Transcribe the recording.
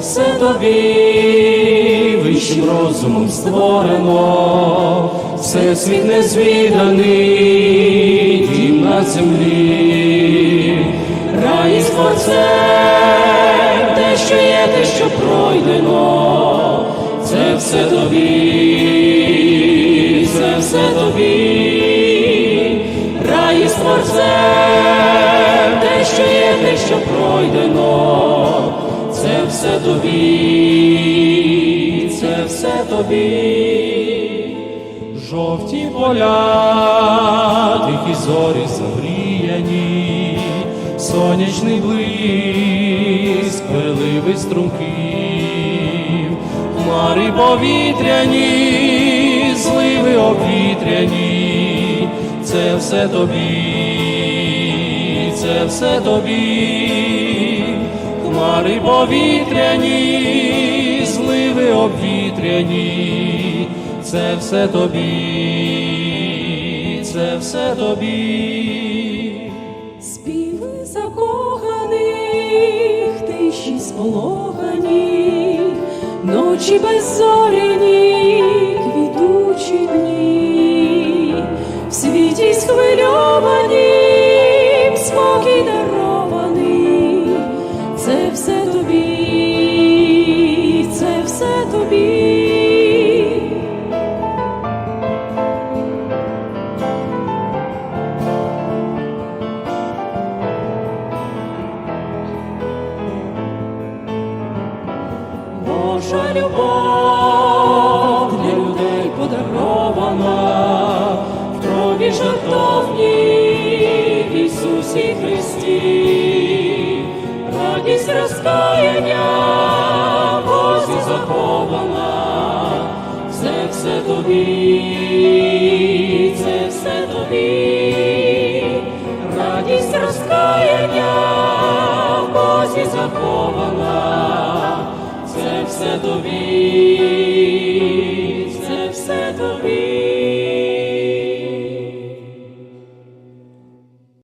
все тобі вищим розумом створено, все світ незвіданий, дім на землі, рай із творцем, те, що є, те, що пройдено, це все тобі, це все тобі, рай із те, що є, те, що пройдено, це все тобі, це все тобі, жовті поля, тихі зорі замріяні, сонячний блиск, переливи струмків, хмари повітряні, зливи обвітряні, це все тобі, це все тобі, хмари повітряні, зливи обвітряні, це все тобі, це все тобі. Співи закоханих, тиші сполохані, ночі беззоряні, квітучі дні, Божа любов для людей подарована. В крові жертовній в Ісусі Христі, радість розкаяння Бозі захована, це все тобі, це все тобі, радість розкаяння Бозі захована все тобі,